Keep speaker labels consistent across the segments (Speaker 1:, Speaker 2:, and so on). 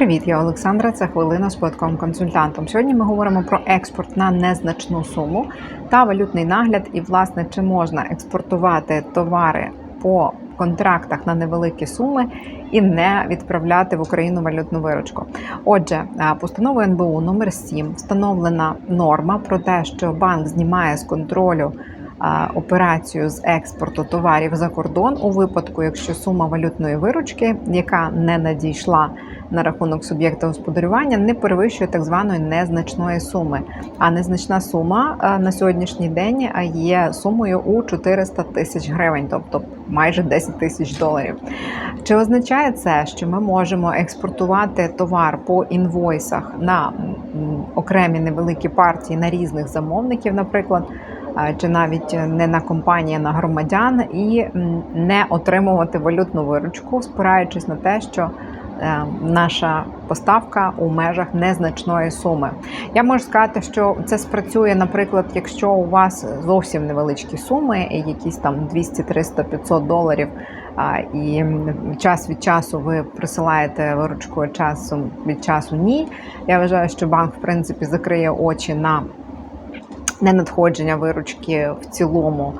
Speaker 1: Привіт, я Олександра. Це хвилина з податковим консультантом. Сьогодні ми говоримо про експорт на незначну суму та валютний нагляд, і власне чи можна експортувати товари по контрактах на невеликі суми і не відправляти в Україну валютну виручку. Отже, а, постановою НБУ номер 7 встановлена норма про те, що банк знімає з контролю операцію з експорту товарів за кордон у випадку, якщо сума валютної виручки, яка не надійшла на рахунок суб'єкта господарювання, не перевищує так званої незначної суми. А незначна сума на сьогоднішній день є сумою у 400 тисяч гривень, тобто майже 10 тисяч доларів. Чи означає це, що ми можемо експортувати товар по інвойсах на окремі невеликі партії на різних замовників, наприклад? Чи навіть не на компанії, а на громадян, і не отримувати валютну виручку, спираючись на те, що е, наша поставка у межах незначної суми. Я можу сказати, що це спрацює, наприклад, якщо у вас зовсім невеличкі суми, якісь там 200, 300, 500 доларів. І час від часу ви присилаєте виручку часом від часу ні. Я вважаю, що банк в принципі закриє очі на ненадходження виручки в цілому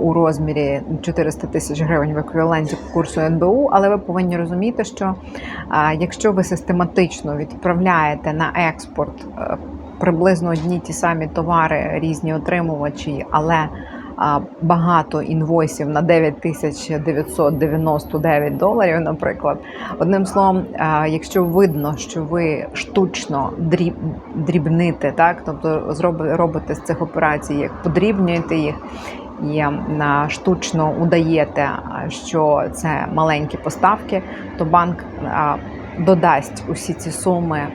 Speaker 1: у розмірі 400 тисяч гривень в еквіваленті курсу НБУ, але ви повинні розуміти, що якщо ви систематично відправляєте на експорт е, приблизно одні ті самі товари, різні отримувачі, але багато інвойсів на 9999 доларів, наприклад. Одним словом, якщо видно, що ви штучно дріб, дрібните, так тобто робите з цих операцій, як подрібнюєте їх. І на штучно удаєте, що це маленькі поставки, то банк додасть усі ці суми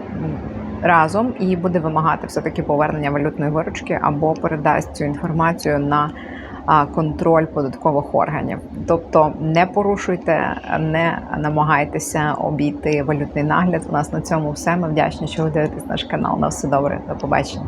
Speaker 1: разом і буде вимагати все таки повернення валютної виручки або передасть цю інформацію на контроль податкових органів. Тобто не порушуйте, не намагайтеся обійти валютний нагляд. У нас на цьому все. Ми вдячні, що ви дивитесь наш канал. На все добре, до побачення.